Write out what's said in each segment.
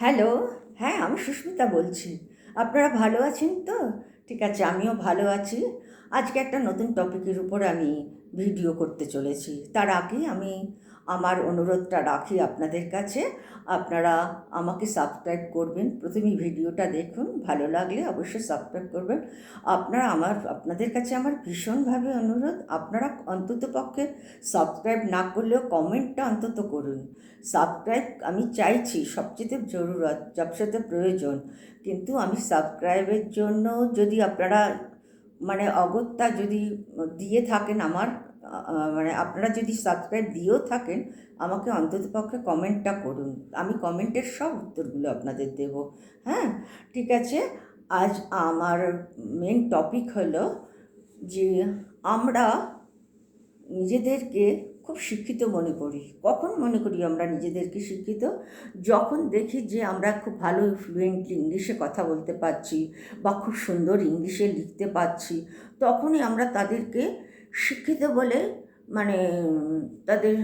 Hello হ্যাঁ আমি সুস্মিতা বলছি। আপনারা ভালো আছেন তো? ঠিক আছে, আমিও ভালো আছি। আজকে একটা নতুন টপিকের উপর আমি ভিডিও করতে চলেছি। তার আগে আমি আমার অনুরোধটা রাখি আপনাদের কাছে। আপনারা আমাকে সাবস্ক্রাইব করবেন প্রথমে ভিডিওটা দেখুন, ভালো লাগলে অবশ্যই সাবস্ক্রাইব করবেন। আপনারা আমার, আপনাদের কাছে আমার ভীষণভাবে অনুরোধ, আপনারা অন্তত পক্ষে সাবস্ক্রাইব না করলেও কমেন্টটা অন্তত করুন। সাবস্ক্রাইব আমি চাইছি, সবচেয়ে জরুরত সবচেয়ে প্রয়োজন। কিন্তু আমি সাবস্ক্রাইবের জন্য যদি আপনারা মানে অগত্যা যদি দিয়ে থাকেন আমার মানে আপনারা যদি সাবস্ক্রাইব দিয়েও থাকেন, আমাকে অন্তত পক্ষে কমেন্টটা করুন। আমি কমেন্টের সব উত্তরগুলো আপনাদের দেব। হ্যাঁ? ঠিক আছে? আজ আমার মেন টপিক হলো যে আমরা নিজেদেরকে খুব শিক্ষিত মনে করি। কখন মনে করি আমরা নিজেদেরকে শিক্ষিত? যখন দেখি যে আমরা খুব ভালো ফ্লুয়েন্টলি ইংলিশে কথা বলতে পারছি বা খুব সুন্দর ইংলিশে লিখতে পারছি, তখনই আমরা তাদেরকে শিক্ষিত বলে মানে তাদের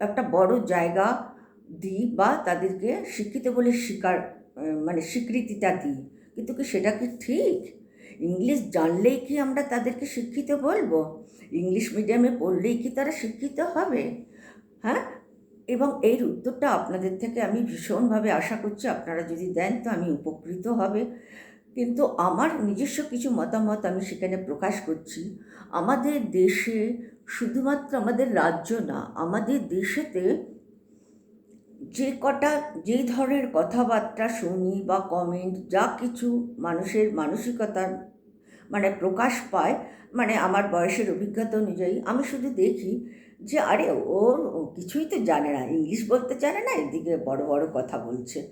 একটা বড় জায়গা দিই বা তাদেরকে শিক্ষিত বলে স্বীকার মানে স্বীকৃতিটা দিই। কিন্তু কি সেটা কি ঠিক? ইংলিশ জানলেই কি আমরা তাদেরকে শিক্ষিত বলব? ইংলিশ মিডিয়ামে পড়লেই কি তারা শিক্ষিত হবে? হ্যাঁ? এবং এর উত্তরটা আপনাদের থেকে আমি ভীষণভাবে আশা করছি, আপনারা যদি দেন তো আমি উপকৃত হবে। কিন্তু আমার নিজস্ব কিছু মতামত আমি সেখানে প্রকাশ করছি। আমাদের দেশে শুধুমাত্র আমাদের রাজ্য না, আমাদের দেশেতে যে কটা যেই ধরনের কথাবার্তা শুনি বা কমেন্ট যা কিছু মানুষের মানসিকতার মানে প্রকাশ পায় মানে আমার বয়সের অভিজ্ঞতা অনুযায়ী, আমি শুধু দেখি যে, আরে, ও কিছুই তো জানে না। ইংলিশ বলতে জানে না, এদিকে বড় বড় কথা বলছে।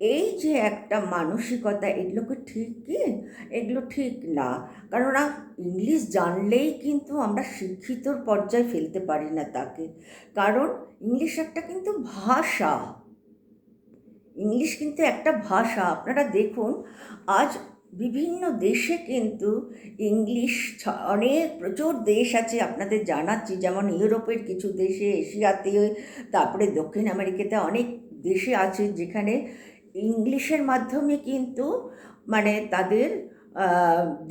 এই যে একটা মানসিকতা, এগুলো কি ঠিক কি? এগুলো ঠিক না। কেননা, ইংলিশ জানলেই কিন্তু আমরা শিক্ষিতর পর্যায়ে ফেলতে পারি না তাকে। কারণ, ইংলিশ একটা কিন্তু ভাষা। ইংলিশ কিন্তু একটা ভাষা। আপনারা দেখুন, আজ বিভিন্ন দেশে কিন্তু ইংলিশ অনেক প্রচুর দেশ আছে আপনাদের জানাচ্ছি, যেমন ইউরোপের কিছু দেশে, এশিয়াতে, তারপরে দক্ষিণ আমেরিকাতে অনেক দেশে আছে যেখানে ইংলিশের মাধ্যমে কিন্তু মানে তাদের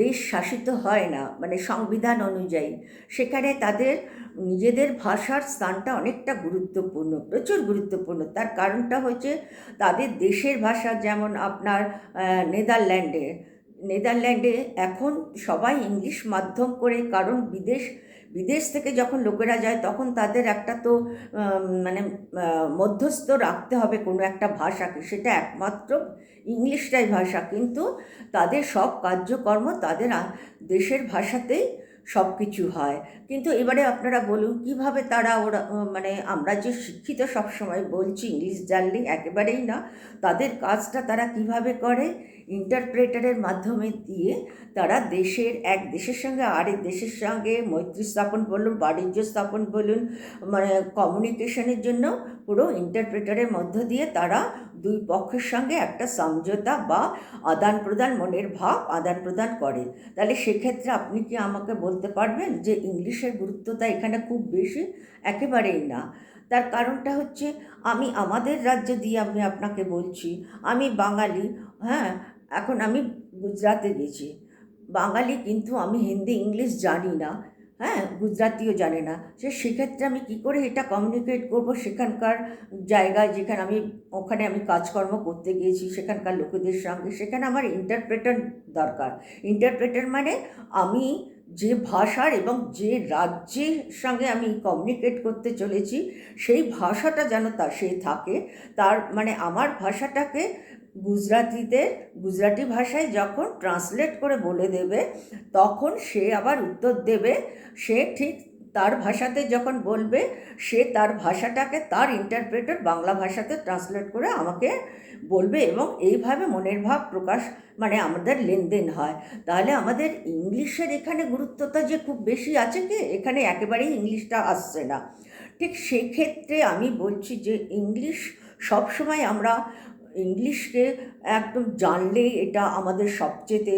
দেশ শাসিত হয় না মানে সংবিধান অনুযায়ী। সেখানে তাদের নিজেদের ভাষার স্থানটা অনেকটা গুরুত্বপূর্ণ, প্রচুর গুরুত্বপূর্ণ। তার কারণটা হচ্ছে তাদের দেশের ভাষা যেমন আপনার নেদারল্যান্ডে নেদারল্যান্ডে এখন সবাই ইংলিশ মাধ্যম করে, কারণ বিদেশ বিদেশ থেকে যখন লোকেরা যায় তখন তাদের একটা তো মানে মধ্যস্থ রাখতে হবে কোনো একটা ভাষাকে। সেটা একমাত্র ইংলিশটাই ভাষা। কিন্তু তাদের সব কার্যকর্ম তাদের দেশের ভাষাতেই সব কিছু হয়। কিন্তু এবারে আপনারা বলুন, কীভাবে তারা ওরা মানে আমরা যে শিক্ষিত সবসময় বলছি, ইংলিশ জানলে একেবারেই না, তাদের কাজটা তারা কীভাবে করে? ইন্টারপ্রেটারের মাধ্যমে দিয়ে তারা দেশের এক, দেশের সঙ্গে আরেক দেশের সঙ্গে মৈত্রী স্থাপন বলুন, বাণিজ্য স্থাপন বলুন মানে কমিউনিকেশনের জন্য পুরো ইন্টারপ্রেটারের মধ্য দিয়ে তারা দুই পক্ষের সঙ্গে একটা সমঝোতা বা আদান প্রদান মনের ভাব আদান প্রদান করে। তাহলে সেক্ষেত্রে আপনি কি আমাকে বলতে পারবেন যে ইংলিশের গুরুত্বটা এখানে খুব বেশি? একেবারেই না। তার কারণটা হচ্ছে আমি আমাদের রাজ্য দিয়ে আমি আপনাকে বলছি, আমি বাঙালি হ্যাঁ এখন আমি গুজরাতে গেছি। বাঙালি কিন্তু আমি হিন্দি, ইংলিশ জানি না। হ্যাঁ গুজরাটিও জানে না। সে সেক্ষেত্রে আমি কী করে এটা কমিউনিকেট করব? সেখানকার জায়গায় যেখানে আমি, ওখানে আমি কাজকর্ম করতে গিয়েছি, সেখানকার লোকেদের সঙ্গে। সেখানে আমার ইন্টারপ্রেটার দরকার। ইন্টারপ্রেটার মানে আমি যে ভাষার এবং যে রাজ্যের সঙ্গে আমি কমিউনিকেট করতে চলেছি, সেই ভাষাটা যেন তা সে থাকে। তার মানে আমার ভাষাটাকে গুজরাটিতে, গুজরাটি ভাষায় যখন ট্রান্সলেট করে বলে দেবে, তখন সে আবার উত্তর দেবে। সে ঠিক তার ভাষাতে যখন বলবে, সে তার ভাষাটাকে তার ইন্টারপ্রেটার বাংলা ভাষাতে ট্রান্সলেট করে আমাকে বলবে এবং এইভাবে মনের ভাব প্রকাশ মানে আমাদের লেনদেন হয়। তাহলে আমাদের ইংলিশের এখানে গুরুত্বটা যে খুব বেশি আছে কি, এখানে একেবারেই ইংলিশটা আসছে না। ঠিক সেক্ষেত্রে আমি বলছি যে ইংলিশ সবসময় আমরা ইংলিশকে একদম জানলেই এটা আমাদের সবচেয়ে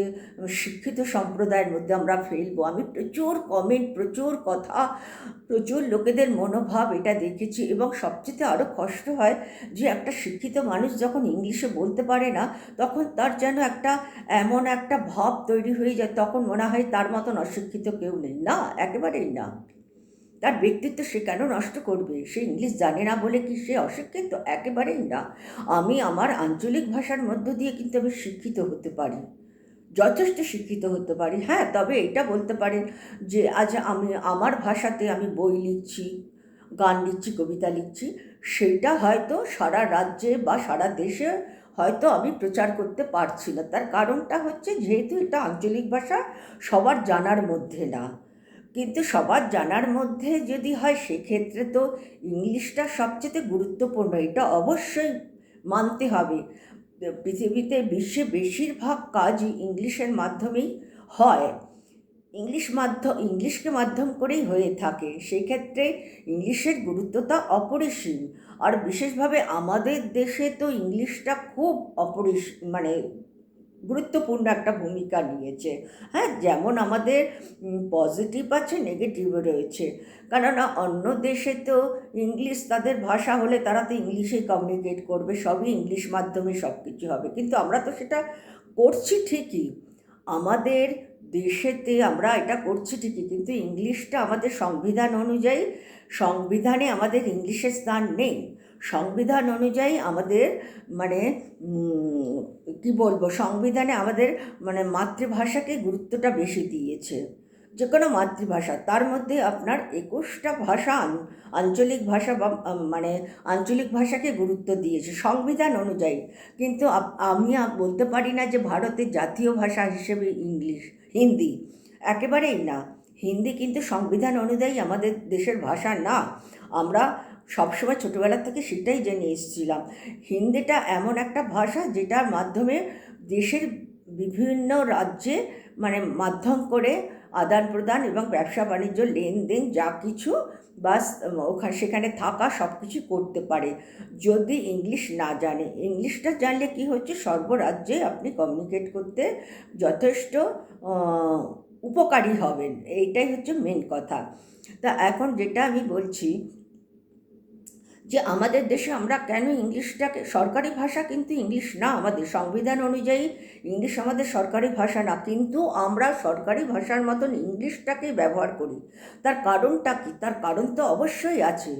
শিক্ষিত সম্প্রদায়ের মধ্যে আমরা ফেলব। আমি প্রচুর কমেন্ট প্রচুর কথা, প্রচুর লোকেদের মনোভাব এটা দেখেছি এবং সবচেয়ে আরও কষ্ট হয় যে একটা শিক্ষিত মানুষ যখন ইংলিশে বলতে পারে না, তখন তার যেন একটা এমন একটা ভাব তৈরি হয়ে যায়, তখন মনে হয় তার মতন অশিক্ষিত কেউ নেই। না, একেবারেই না। তার ব্যক্তিত্ব সে কেন নষ্ট করবে? সে ইংলিশ জানে না বলে কি সে অশিক্ষিত? একেবারেই না। আমি আমার আঞ্চলিক ভাষার মধ্য দিয়ে কিন্তু আমি শিক্ষিত হতে পারি। যথেষ্ট শিক্ষিত হতে পারি। হ্যাঁ তবে এটা বলতে পারেন যে, আজ আমি আমার ভাষাতে আমি বই লিখছি, গান লিখছি, কবিতা লিখছি, সেইটা হয়তো সারা রাজ্যে বা সারা দেশে হয়তো আমি প্রচার করতে পারছি না। তার কারণটা হচ্ছে যেহেতু এটা আঞ্চলিক ভাষা, সবার জানার মধ্যে না। কিন্তু সবার জানার মধ্যে যদি হয়, সেক্ষেত্রে তো ইংলিশটা সবচেয়ে গুরুত্বপূর্ণ। এটা অবশ্যই মানতে হবে। পৃথিবীতে বিশ্বে বেশিরভাগ কাজই ইংলিশের মাধ্যমেই হয়। ইংলিশ মাধ্যম, ইংলিশকে মাধ্যম করেই হয়ে থাকে। সেই ক্ষেত্রে ইংলিশের গুরুত্বতা অপরিসীম। আর বিশেষভাবে আমাদের দেশে তো ইংলিশটা খুব অপরিস মানে গুরুত্বপূর্ণ একটা ভূমিকা নিয়েছে। হ্যাঁ যেমন আমাদের পজিটিভ আছে নেগেটিভও রয়েছে। কেননা অন্য দেশে তো ইংলিশ তাদের ভাষা হলে তারা তো ইংলিশেই কমিউনিকেট করবে, সবই ইংলিশ মাধ্যমে সব কিছু হবে। কিন্তু আমরা তো সেটা করছি ঠিকই। আমাদের দেশেতে আমরা এটা করছি ঠিকই, কিন্তু ইংলিশটা আমাদের সংবিধান অনুযায়ী, সংবিধানে আমাদের ইংলিশের স্থান নেই। সংবিধান অনুযায়ী আমাদের মানে কি বলব, সংবিধানে আমাদের মানে মাতৃভাষাকে গুরুত্বটা বেশি দিয়েছে। যে কোনো মাতৃভাষা, তার মধ্যে আপনার একুশটা ভাষা আঞ্চলিক ভাষা বা মানে আঞ্চলিক ভাষাকে গুরুত্ব দিয়েছে সংবিধান অনুযায়ী। কিন্তু আমি বলতে পারি না যে ভারতের জাতীয় ভাষা হিসেবে ইংলিশ, হিন্দি, একেবারেই না। হিন্দি কিন্তু সংবিধান অনুযায়ী আমাদের দেশের ভাষা না। আমরা সবসময় ছোটোবেলা থেকে সেটাই জেনে এসেছিলাম। হিন্দিটা এমন একটা ভাষা যেটার মাধ্যমে দেশের বিভিন্ন রাজ্যে মানে মাধ্যম করে আদান প্রদান এবং ব্যবসা বাণিজ্য, লেনদেন যা কিছু বা ওখানে সেখানে থাকা সব কিছু করতে পারে। যদি ইংলিশ না জানে, ইংলিশটা জানলে কি হচ্ছে? সর্বরাজ্যে আপনি কমিউনিকেট করতে যথেষ্ট উপকারী হবেন। এইটাই হচ্ছে মেন কথা। তা এখন যেটা আমি বলছি যে আমাদের দেশে আমরা কেন ইংলিশটাকে, সরকারি ভাষা কিন্তু ইংলিশ না, আমাদের সংবিধান অনুযায়ী ইংলিশ আমাদের সরকারি ভাষা না, কিন্তু আমরা সরকারি ভাষার মতন ইংলিশটাকে ব্যবহার করি। তার কারণটা কি? তার কারণ তো অবশ্যই আছে।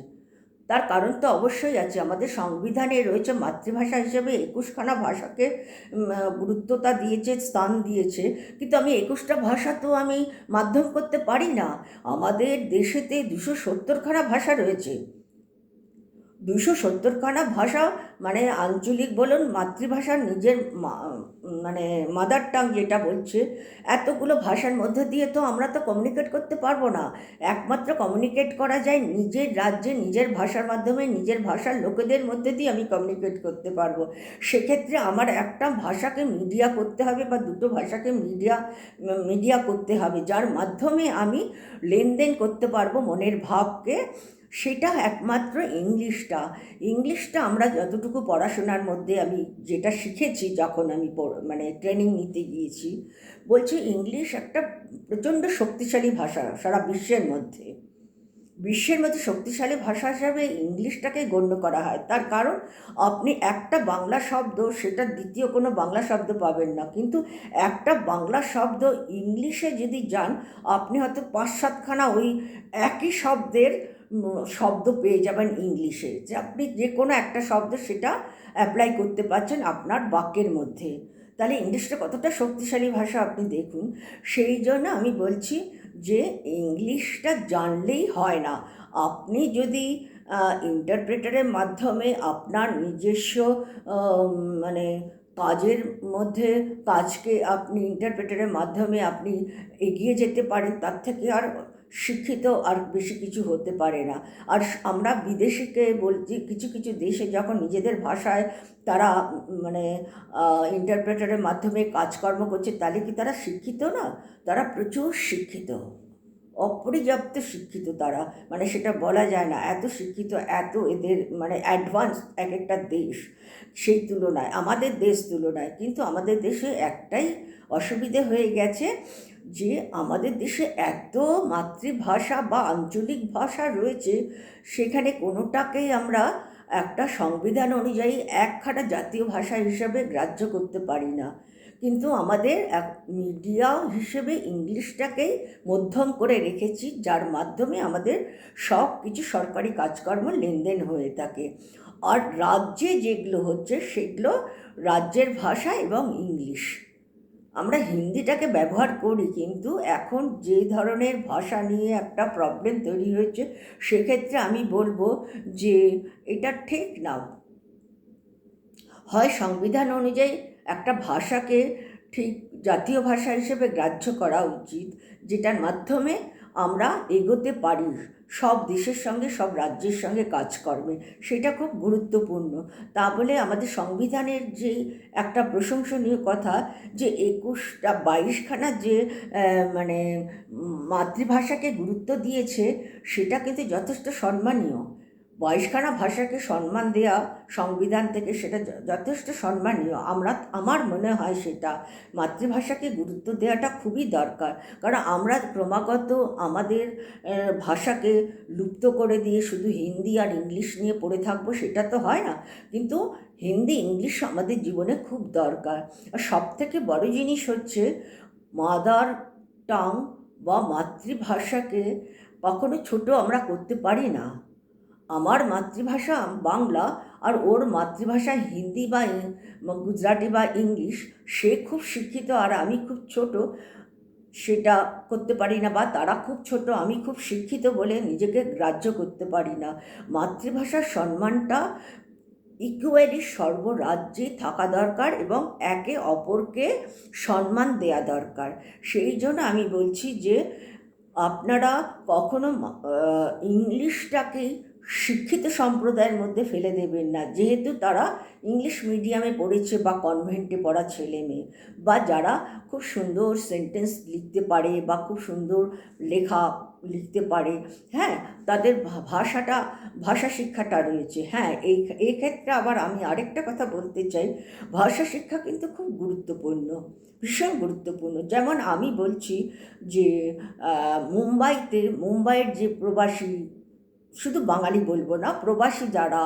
তার কারণ তো অবশ্যই আছে। আমাদের সংবিধানে রয়েছে, মাতৃভাষা হিসেবে একুশখানা ভাষাকে গুরুত্বতা দিয়েছে, স্থান দিয়েছে। কিন্তু আমি একুশটা ভাষা তো আমি মাধ্যম করতে পারি না। আমাদের দেশেতে দুশো সত্তরখানা ভাষা রয়েছে। দুশো সত্তরখানা ভাষা মানে আঞ্চলিক বলুন মাতৃভাষার নিজের মানে মাদার টাং যেটা বলছে, এতগুলো ভাষার মধ্যে দিয়ে তো আমরা তো কমিউনিকেট করতে পারব না। একমাত্র কমিউনিকেট করা যায় নিজের রাজ্যে, নিজের ভাষার মাধ্যমে, নিজের ভাষার লোকেদের মধ্যে দিয়ে আমি কমিউনিকেট করতে পারব। সেক্ষেত্রে আমার একটা ভাষাকে মিডিয়া করতে হবে বা দুটো ভাষাকে মিডিয়া মিডিয়া করতে হবে, যার মাধ্যমে আমি লেনদেন করতে পারব মনের ভাবকে। সেটা একমাত্র ইংলিশটা। ইংলিশটা আমরা যতটুকু পড়াশোনার মধ্যে আমি যেটা শিখেছি যখন আমি মানে ট্রেনিং নিতে গিয়েছি, বলছি ইংলিশ একটা প্রচণ্ড শক্তিশালী ভাষা সারা বিশ্বের মধ্যে। বিশ্বের মধ্যে শক্তিশালী ভাষা হিসাবে ইংলিশটাকে গণ্য করা হয়। তার কারণ, আপনি একটা বাংলা শব্দ, সেটা দ্বিতীয় কোনো বাংলা শব্দ পাবেন না। কিন্তু একটা বাংলা শব্দ ইংলিশে যদি যান, আপনি হয়তো পাঁচ সাতখানা ওই একই শব্দের শব্দ পেয়ে যাবেন ইংলিশে। যে আপনি যে কোনো একটা শব্দ সেটা অ্যাপ্লাই করতে পারছেন আপনার বাক্যের মধ্যে। তাহলে ইংলিশটা কতটা শক্তিশালী ভাষা আপনি দেখুন। সেই জন্য আমি বলছি যে ইংলিশটা জানলেই হয় না। আপনি যদি ইন্টারপ্রেটারের মাধ্যমে আপনার নিজস্ব মানে কাজের মধ্যে কাজকে আপনি ইন্টারপ্রেটারের মাধ্যমে আপনি এগিয়ে যেতে পারেন, তার থেকে আর শিক্ষিত আর বেশি কিছু হতে পারে না। আর আমরা বিদেশিকে বলছি, কিছু কিছু দেশে যখন নিজেদের ভাষায় তারা মানে ইন্টারপ্রেটারের মাধ্যমে কাজকর্ম করছে, তাহলে কি তারা শিক্ষিত না? তারা প্রচুর শিক্ষিত। অপর্যাপ্ত শিক্ষিত তারা। মানে সেটা বলা যায় না। এত শিক্ষিত, এত এদের মানে অ্যাডভান্স এক একটা দেশ সেই তুলনায়, আমাদের দেশ তুলনায়। কিন্তু আমাদের দেশে একটাই অসুবিধে হয়ে গেছে যে আমাদের দেশে এত মাতৃভাষা বা আঞ্চলিক ভাষা রয়েছে, সেখানে কোনোটাকেই আমরা একটা সংবিধান অনুযায়ী একখানা জাতীয় ভাষা হিসেবে গ্রাহ্য করতে পারি না। কিন্তু আমাদের এক মিডিয়া হিসেবে ইংলিশটাকেই মধ্যম করে রেখেছি, যার মাধ্যমে আমাদের সব কিছু সরকারি কাজকর্ম লেনদেন হয়ে থাকে। আর রাজ্যে যেগুলো হচ্ছে, সেগুলো রাজ্যের ভাষা এবং ইংলিশ। আমরা হিন্দিটাকে ব্যবহার করি, কিন্তু এখন যে ধরনের ভাষা নিয়ে একটা প্রবলেম তৈরি হয়েছে, সেক্ষেত্রে আমি বলব যে এটা ঠিক না। হয় সংবিধান অনুযায়ী একটা ভাষাকে ঠিক জাতীয় ভাষা হিসেবে গ্রাহ্য করা উচিত, যেটার মাধ্যমে আমরা এগোতে পারি। সব দেশের সঙ্গে, সব রাজ্যের সঙ্গে কাজকর্মে। সেটা খুব গুরুত্বপূর্ণ। তা বলে আমাদের সংবিধানের যে একটা প্রশংসনীয় কথা যে একুশটা, বাইশখানা যে মানে মাতৃভাষাকে গুরুত্ব দিয়েছে সেটা কিন্তু যথেষ্ট সম্মানীয়। বাইশখানা ভাষাকে সম্মান দেওয়া সংবিধান থেকে সেটা যথেষ্ট সম্মানীয়। আমরা, আমার মনে হয় সেটা। মাতৃভাষাকে গুরুত্ব দেওয়াটা খুবই দরকার। কারণ আমরা ক্রমাগত আমাদের ভাষাকে লুপ্ত করে দিয়ে শুধু হিন্দি আর ইংলিশ নিয়ে পড়ে থাকব সেটা তো হয় না। কিন্তু হিন্দি, ইংলিশ আমাদের জীবনে খুব দরকার। আর সব থেকে বড় জিনিস হচ্ছে মাদার টাং বা মাতৃভাষাকে কখনো ছোট আমরা করতে পারি না। আমার মাতৃভাষা বাংলা আর ওর মাতৃভাষা হিন্দি বা গুজরাটি বা ইংলিশ, সে খুব শিক্ষিত আর আমি খুব ছোট, সেটা করতে পারি না বা তারা খুব ছোট, আমি খুব শিক্ষিত বলে নিজেকে গ্রাহ্য করতে পারি না। মাতৃভাষার সম্মানটা ইকুয়ালি সর্বরাজ্যে থাকা দরকার এবং একে অপরকে সম্মান দেয়া দরকার। সেই জন্য আমি বলছি যে, আপনারা কখনো ইংলিশটাকেই শিক্ষিত সম্প্রদায়ের মধ্যে ফেলে দেবেন না। যেহেতু তারা ইংলিশ মিডিয়ামে পড়েছে বা কনভেন্টে পড়া ছেলে মেয়ে বা যারা খুব সুন্দর সেন্টেন্স লিখতে পারে বা খুব সুন্দর লেখা লিখতে পারে হ্যাঁ তাদের ভাষাটা, ভাষা শিক্ষাটা রয়েছে। হ্যাঁ এই এই ক্ষেত্রে আবার আমি আরেকটা কথা বলতে চাই। ভাষা শিক্ষা কিন্তু খুব গুরুত্বপূর্ণ, ভীষণ গুরুত্বপূর্ণ। যেমন আমি বলছি যে মুম্বাইতে, মুম্বাইয়ের যে প্রবাসী শুধু বাঙালি বলব না, প্রবাসী যারা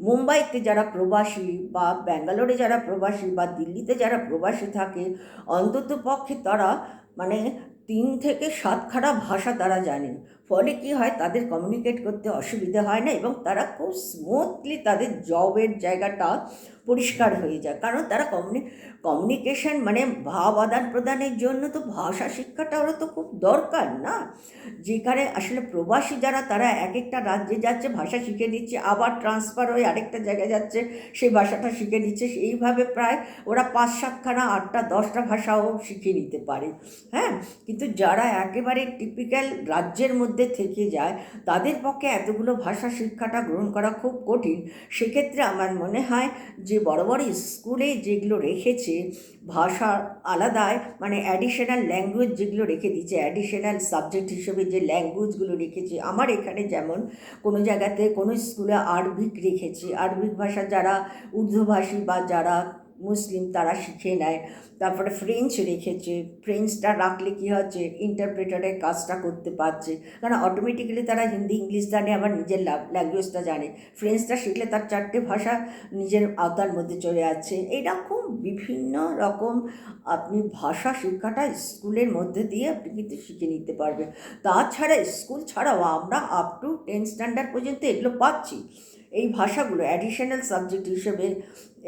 মুম্বাইতে যারা প্রবাসী বা ব্যাঙ্গালোরে যারা প্রবাসী বা দিল্লিতে যারা প্রবাসী থাকে অন্তত পক্ষে তারা মানে তিন থেকে সাতখানা ভাষা তারা জানেন ফলে কি হয়? তাদের কমিউনিকেট করতে অসুবিধে হয় না এবং তারা খুব স্মুথলি তাদের জবের জায়গাটা পরিষ্কার হয়ে যায়। কারণ তারা কমিউনি কমিউনিকেশন মানে ভাব আদান প্রদানের জন্য তো ভাষা শিক্ষাটা ওরা তো খুব দরকার না। যেখানে আসলে প্রবাসী যারা, তারা এক একটা রাজ্যে যাচ্ছে, ভাষা শিখে নিচ্ছে, আবার ট্রান্সফার হয়ে আরেকটা জায়গায় যাচ্ছে, সেই ভাষাটা শিখে নিচ্ছে এইভাবে প্রায় ওরা পাঁচ সাতখানা, আটটা, দশটা ভাষাও শিখে নিতে পারে। হ্যাঁ? কিন্তু যারা একেবারে টিপিক্যাল রাজ্যের মধ্যে থেকে যায়, তাদের পক্ষে এতগুলো ভাষা শিক্ষাটা গ্রহণ করা খুব কঠিন। সেক্ষেত্রে আমার মনে হয় যে বড় বড় স্কুলে যেগুলো রেখেছে, ভাষা আলাদায় মানে অ্যাডিশনাল ল্যাঙ্গুয়েজ যেগুলো রেখে দিচ্ছে অ্যাডিশনাল সাবজেক্ট হিসেবে যে ল্যাঙ্গুয়েজগুলো রেখেছে, আমার এখানে যেমন কোনো জায়গাতে কোনো স্কুলে আরবিক রেখেছে, আরবিক ভাষা যারা উর্দুভাষী বা যারা মুসলিম তারা শিখে নেয়। তারপরে ফ্রেঞ্চ রেখেছে। ফ্রেঞ্চটা রাখলে কী হচ্ছে ইন্টারপ্রেটারের কাজটা করতে পারছে। কারণ অটোমেটিক্যালি তারা হিন্দি ইংলিশ জানে, আবার নিজের ল্যাঙ্গুয়েজটা জানে। ফ্রেঞ্চটা শিখলে তার চারটে ভাষা নিজের আওতার মধ্যে চলে যাচ্ছে এইরকম বিভিন্ন রকম আপনি ভাষা শিক্ষাটা স্কুলের মধ্যে দিয়ে আপনি কিন্তু শিখে নিতে পারবেন। তাছাড়া স্কুল ছাড়াও আমরা আপ টু টেন স্ট্যান্ডার্ড পর্যন্ত এগুলো পাচ্ছি। এই ভাষাগুলো অ্যাডিশনাল সাবজেক্ট হিসেবে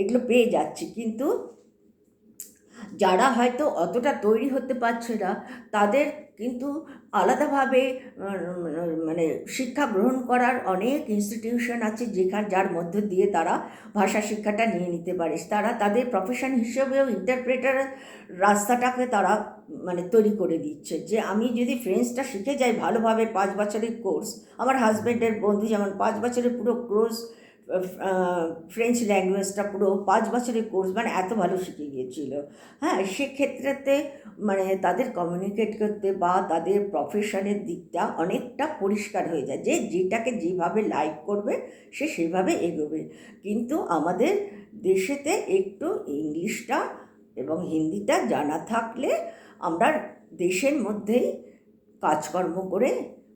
এগুলো পেয়ে যাচ্ছি। কিন্তু যারা হয়তো অতটা তৈরি হতে পারছে না, তাদের কিন্তু আলাদাভাবে মানে শিক্ষা গ্রহণ করার অনেক ইনস্টিটিউশন আছে যেখান, যার মধ্য দিয়ে তারা ভাষা শিক্ষাটা নিয়ে নিতে পারে। তারা তাদের প্রফেশন হিসেবেও ইন্টারপ্রেটার রাস্তাটাকে তারা মানে তৈরি করে দিচ্ছে। যে আমি যদি ফ্রেঞ্চটা শিখে যাই ভালোভাবে, পাঁচ বছরের কোর্স আমার হাজব্যান্ডের বন্ধু যেমন পাঁচ বছরের পুরো কোর্স ফ্রেঞ্চ ল্যাঙ্গুয়েজটা পুরো পাঁচ বছরের কোর্স মানে এত ভালো শিখে গিয়েছিল। হ্যাঁ সেক্ষেত্রেতে মানে তাদের কমিউনিকেট করতে বা তাদের প্রফেশনের দিকটা অনেকটা পরিষ্কার হয়ে যায়। যে যেটাকে যেভাবে লাইক করবে, সে সেভাবে এগোবে। কিন্তু আমাদের দেশেতে একটু ইংলিশটা এবং হিন্দিটা জানা থাকলে আমরা দেশের মধ্যেই কাজকর্ম করে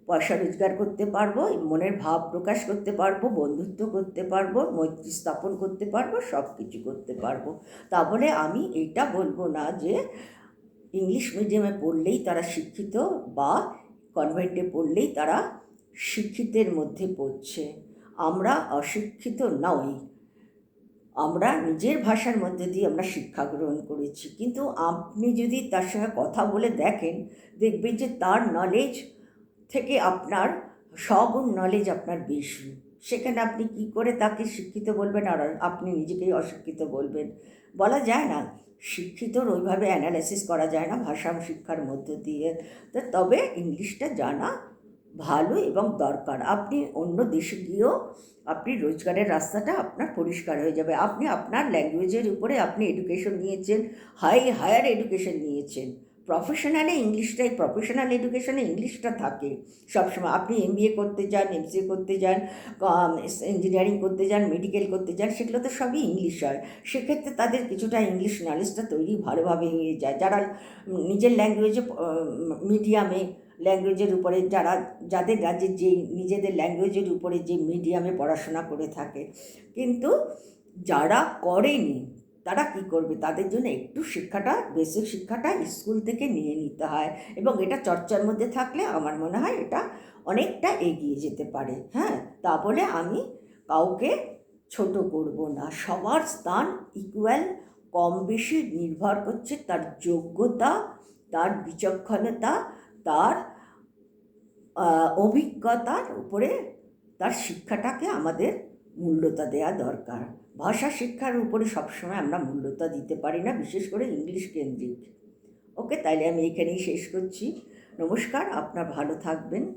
পয়সা রোজগার করতে পারব, মনের ভাব প্রকাশ করতে পারব, বন্ধুত্ব করতে পারব, মৈত্রী স্থাপন করতে পারব সব কিছু করতে পারব। তা বলে আমি এটা বলব না যে ইংলিশ মিডিয়ামে পড়লেই তারা শিক্ষিত বা কনভেন্টে পড়লেই তারা শিক্ষিতের মধ্যে পড়ছে। আমরা অশিক্ষিত নই। আমরা নিজের ভাষার মধ্যে দিয়ে আমরা শিক্ষা গ্রহণ করেছি। কিন্তু আপনি যদি তার সঙ্গে কথা বলে দেখেন, দেখবেন যে তার নলেজ থেকে আপনার সগুণ নলেজ আপনার বেশি সেখানে আপনি কি করে তাকে শিক্ষিত বলবেন আর আপনি নিজেকেই অশিক্ষিত বলবেন? বলা যায় না। শিক্ষিতর ওইভাবে অ্যানালাইসিস করা যায় না, ভাষা শিক্ষার মধ্য দিয়ে। তো তবে ইংলিশটা জানা ভালো এবং দরকার। আপনি অন্য দেশে গিয়েও আপনি রোজগারের রাস্তাটা আপনার পরিষ্কার হয়ে যাবে। আপনি আপনার ল্যাঙ্গুয়েজের উপরে আপনি এডুকেশন নিয়েছেন হাই হায়ার এডুকেশন নিয়েছেন। প্রফেশনালে ইংলিশটাই প্রফেশনাল এডুকেশনে ইংলিশটা থাকে। সবসময় আপনি এম করতে যান এমসিএ করতে যান ইঞ্জিনিয়ারিং করতে যান মেডিকেল করতে যান, সেগুলো তো সবই ইংলিশ হয়। সেক্ষেত্রে তাদের কিছুটা ইংলিশ নলেজটা তৈরি ভালোভাবে হয়ে যায়। যারা নিজের ল্যাঙ্গুয়েজে মিডিয়ামে ল্যাঙ্গুয়েজের উপরে যারা, যাদের রাজ্যের যে নিজেদের ল্যাঙ্গুয়েজের উপরে যে মিডিয়ামে পড়াশোনা করে থাকে। কিন্তু যারা করেনি তারা কি করবে? তাদের জন্য একটু শিক্ষাটা, বেসিক শিক্ষাটা স্কুল থেকে নিয়ে নিতে হয়। এবং এটা চর্চার মধ্যে থাকলে আমার মনে হয় এটা অনেকটা এগিয়ে যেতে পারে। হ্যাঁ তা বলে আমি কাউকে ছোট করব না। সবার স্থান ইকুয়াল কম বেশি নির্ভর করছে তার যোগ্যতা, তার বিচক্ষণতা, তার অভিজ্ঞতার উপরে তার শিক্ষাটাকে আমাদের মূল্যতা দেওয়া দরকার। ভাষা শিক্ষার উপরে সবসময় আমরা মূল্যতা দিতে পারি না, বিশেষ করে ইংলিশ কেন্দ্রিক। ওকে তাইলে আমি এখানেই শেষ করছি। নমস্কার, আপনার ভালো থাকবেন।